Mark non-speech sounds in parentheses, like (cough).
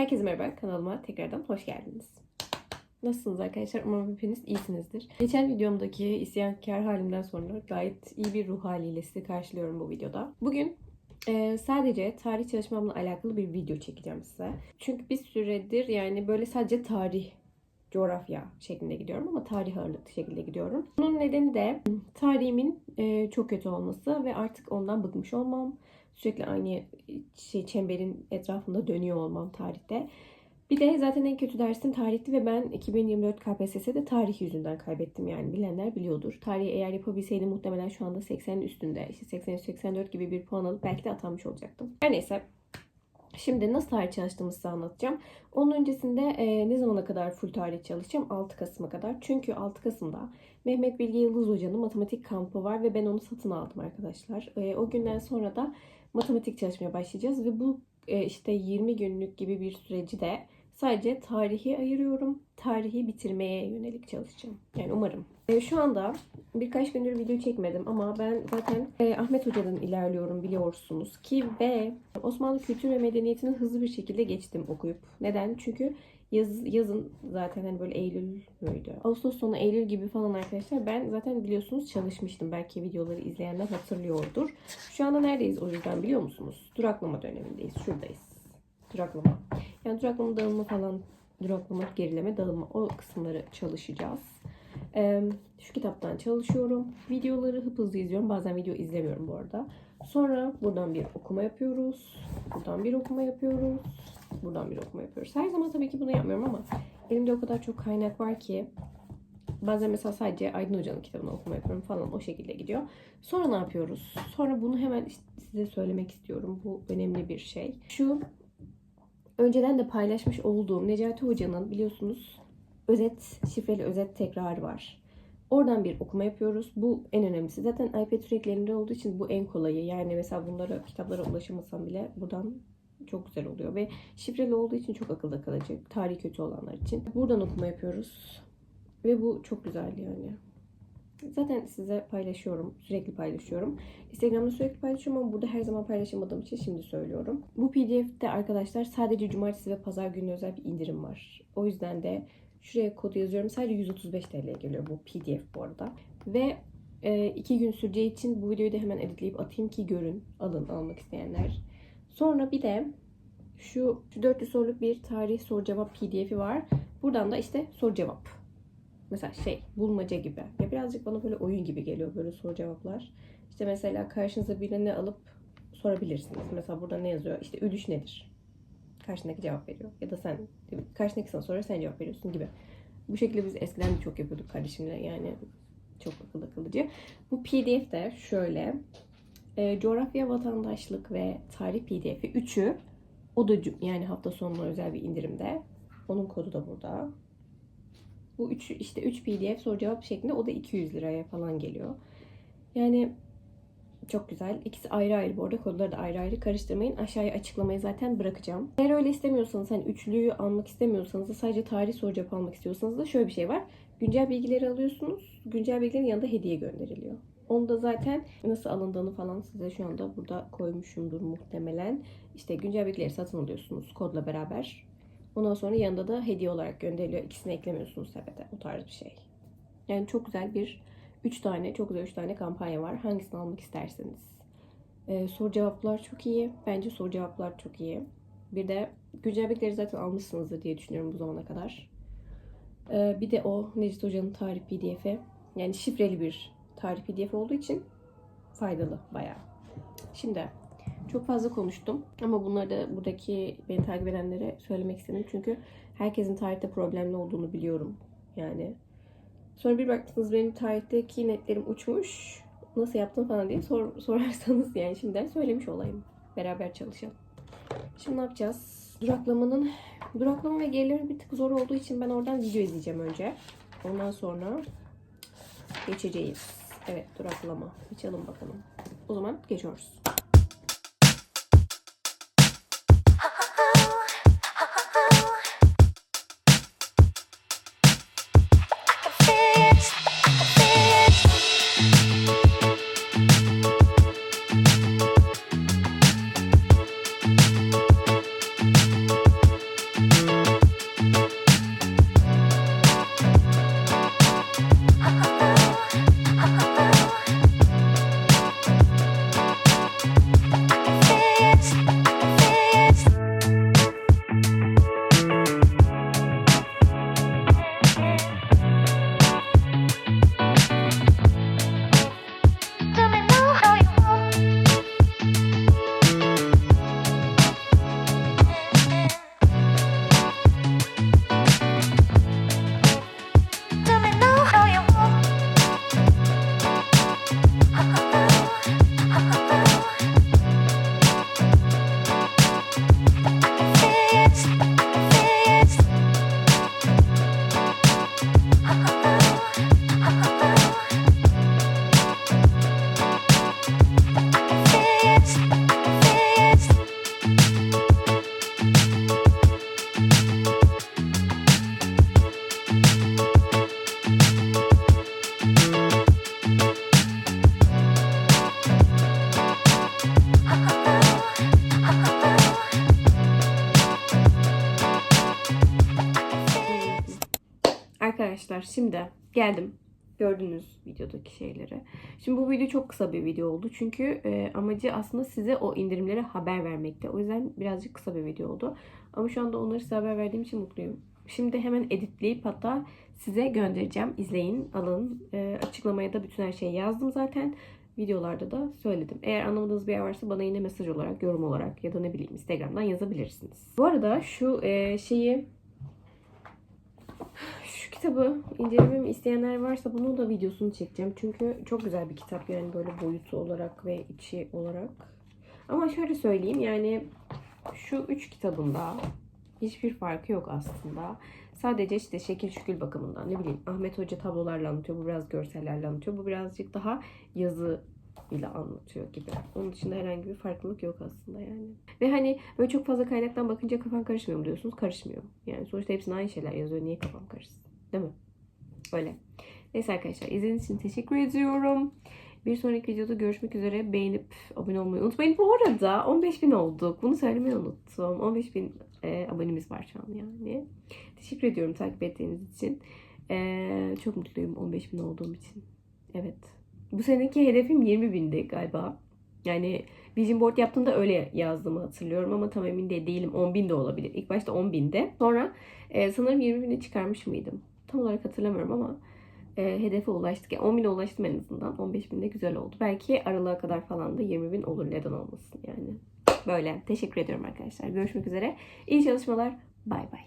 Herkese merhaba, kanalıma tekrardan hoş geldiniz. Nasılsınız arkadaşlar? Umarım hepiniz iyisinizdir. Geçen videomdaki isyankar halimden sonra gayet iyi bir ruh haliyle sizi karşılıyorum bu videoda. Bugün e, sadece tarih çalışmamla alakalı bir video çekeceğim size. Çünkü bir süredir yani böyle sadece tarih coğrafya şeklinde gidiyorum ama tarih ağırlıklı şekilde gidiyorum. Bunun nedeni de tarihimin e, çok kötü olması ve artık ondan bıkmış olmam. Sürekli aynı şey çemberin etrafında dönüyor olmam tarihte. Bir de zaten en kötü dersim tarihti ve ben 2024 KPSS'de tarih yüzünden kaybettim yani bilenler biliyordur. Tarihi eğer yapabilseydim muhtemelen şu anda 80'in üstünde işte 83-84 gibi bir puan alıp belki de atanmış olacaktım. Her neyse Şimdi nasıl tarih çalıştığımı size anlatacağım. Onun öncesinde e, ne zamana kadar full tarih çalışacağım? 6 Kasım'a kadar. Çünkü 6 Kasım'da Mehmet Bilge Yıldız Hoca'nın matematik kampı var ve ben onu satın aldım arkadaşlar. E, o günden sonra da matematik çalışmaya başlayacağız ve bu e, işte 20 günlük gibi bir süreci de sadece tarihi ayırıyorum. Tarihi bitirmeye yönelik çalışacağım. Yani umarım. E, şu anda birkaç gündür video çekmedim ama ben zaten e, Ahmet Hoca'dan ilerliyorum biliyorsunuz ki ve Osmanlı kültür ve medeniyetini hızlı bir şekilde geçtim okuyup. Neden? Çünkü yaz, yazın zaten hani böyle Eylül müydü? Ağustos sonu Eylül gibi falan arkadaşlar. Ben zaten biliyorsunuz çalışmıştım. Belki videoları izleyenler hatırlıyordur. Şu anda neredeyiz o yüzden biliyor musunuz? Duraklama dönemindeyiz. Şuradayız. Duraklama. Yani duraklama dağılma falan duraklama, gerileme, dağılma o kısımları çalışacağız. Ee, şu kitaptan çalışıyorum. Videoları hıp hızlı izliyorum. Bazen video izlemiyorum bu arada. Sonra buradan bir okuma yapıyoruz. Buradan bir okuma yapıyoruz. Buradan bir okuma yapıyoruz. Her zaman tabii ki bunu yapmıyorum ama elimde o kadar çok kaynak var ki bazen mesela sadece Aydın Hoca'nın kitabını okuma yapıyorum falan o şekilde gidiyor. Sonra ne yapıyoruz? Sonra bunu hemen size söylemek istiyorum. Bu önemli bir şey. Şu önceden de paylaşmış olduğum Necati Hoca'nın biliyorsunuz özet, şifreli özet tekrarı var. Oradan bir okuma yapıyoruz. Bu en önemlisi. Zaten iPad sürekli olduğu için bu en kolayı. Yani mesela bunlara, kitaplara ulaşamasam bile buradan çok güzel oluyor. Ve şifreli olduğu için çok akılda kalıcı. Tarih kötü olanlar için. Buradan okuma yapıyoruz. Ve bu çok güzel yani. Zaten size paylaşıyorum. Sürekli paylaşıyorum. Instagram'da sürekli paylaşıyorum ama burada her zaman paylaşamadığım için şimdi söylüyorum. Bu pdf'de arkadaşlar sadece cumartesi ve pazar günü özel bir indirim var. O yüzden de şuraya kodu yazıyorum. Sadece 135 TL'ye geliyor bu pdf bu arada. Ve e, iki gün süreceği için bu videoyu da hemen editleyip atayım ki görün. Alın almak isteyenler. Sonra bir de şu, şu 400 soruluk bir tarih soru cevap pdf'i var. Buradan da işte soru cevap mesela şey bulmaca gibi. Ya birazcık bana böyle oyun gibi geliyor böyle soru cevaplar. İşte mesela karşınıza birini alıp sorabilirsiniz. Mesela burada ne yazıyor? İşte ölüş nedir? Karşındaki cevap veriyor. Ya da sen karşındaki sana soruyor sen cevap veriyorsun gibi. Bu şekilde biz eskiden de çok yapıyorduk kardeşimle. Yani çok akıllı kılıcı. Bu pdf de şöyle. E, coğrafya, vatandaşlık ve tarih pdf'i üçü o da yani hafta sonuna özel bir indirimde. Onun kodu da burada. Bu üç, işte 3 pdf soru cevap şeklinde o da 200 liraya falan geliyor. Yani çok güzel. İkisi ayrı ayrı bu arada. Kodları da ayrı ayrı karıştırmayın. Aşağıya açıklamayı zaten bırakacağım. Eğer öyle istemiyorsanız hani üçlüyü almak istemiyorsanız da sadece tarih soru cevap almak istiyorsanız da şöyle bir şey var. Güncel bilgileri alıyorsunuz. Güncel bilgilerin yanında hediye gönderiliyor. Onu da zaten nasıl alındığını falan size şu anda burada koymuşumdur muhtemelen. İşte güncel bilgileri satın alıyorsunuz kodla beraber. Ondan sonra yanında da hediye olarak gönderiliyor. İkisini eklemiyorsunuz sepete. O tarz bir şey. Yani çok güzel bir 3 tane, çok güzel 3 tane kampanya var. Hangisini almak isterseniz. Ee, soru cevaplar çok iyi. Bence soru cevaplar çok iyi. Bir de güncel bilgileri zaten almışsınızdır diye düşünüyorum bu zamana kadar. Ee, bir de o Necdet Hoca'nın tarih pdf'i. Yani şifreli bir tarih pdf olduğu için faydalı bayağı. Şimdi çok fazla konuştum ama bunları da buradaki beni takip edenlere söylemek istedim. Çünkü herkesin tarihte problemli olduğunu biliyorum. Yani sonra bir baktınız benim tarihteki netlerim uçmuş. Nasıl yaptım falan diye sor, (laughs) sorarsanız yani şimdiden söylemiş olayım. Beraber çalışalım. Şimdi ne yapacağız? Duraklamanın duraklama ve gerileri bir tık zor olduğu için ben oradan video izleyeceğim önce. Ondan sonra geçeceğiz. Evet duraklama. Açalım bakalım. O zaman geçiyoruz. Arkadaşlar şimdi geldim. Gördünüz videodaki şeyleri. Şimdi bu video çok kısa bir video oldu. Çünkü e, amacı aslında size o indirimlere haber vermekte. O yüzden birazcık kısa bir video oldu. Ama şu anda onları size haber verdiğim için mutluyum. Şimdi hemen editleyip hatta size göndereceğim. İzleyin, alın. E, açıklamaya da bütün her şeyi yazdım zaten. Videolarda da söyledim. Eğer anlamadığınız bir yer varsa bana yine mesaj olarak, yorum olarak ya da ne bileyim Instagram'dan yazabilirsiniz. Bu arada şu e, şeyi şu kitabı incelememi isteyenler varsa bunun da videosunu çekeceğim. Çünkü çok güzel bir kitap yani böyle boyutu olarak ve içi olarak. Ama şöyle söyleyeyim yani şu üç kitabında hiçbir farkı yok aslında. Sadece işte şekil şükül bakımından ne bileyim Ahmet Hoca tablolarla anlatıyor. Bu biraz görsellerle anlatıyor. Bu birazcık daha yazı ile anlatıyor gibi. Onun dışında herhangi bir farklılık yok aslında yani. Ve hani böyle çok fazla kaynaktan bakınca kafan karışmıyor mu diyorsunuz? Karışmıyor. Yani sonuçta hepsine aynı şeyler yazıyor. Niye kafam karışsın? Değil mi? Öyle. Neyse arkadaşlar izlediğiniz için teşekkür ediyorum. Bir sonraki videoda görüşmek üzere. Beğenip abone olmayı unutmayın. Bu arada 15.000 olduk. Bunu söylemeyi unuttum. 15.000 e, abonemiz var şu an yani. Teşekkür ediyorum takip ettiğiniz için. E, çok mutluyum 15.000 olduğum için. Evet. Bu seneki hedefim 20.000'di galiba. Yani Vision Board yaptığımda öyle yazdığımı hatırlıyorum ama tam emin de değilim. 10.000 de olabilir. İlk başta 10.000'de. Sonra e, sanırım 20.000'e çıkarmış mıydım? Tam olarak hatırlamıyorum ama e, hedefe ulaştık. Yani 10.000'e ulaştım en azından. 15.000 de güzel oldu. Belki aralığa kadar falan da 20.000 olur. Neden olmasın yani. Böyle. Teşekkür ediyorum arkadaşlar. Görüşmek üzere. İyi çalışmalar. Bay bay.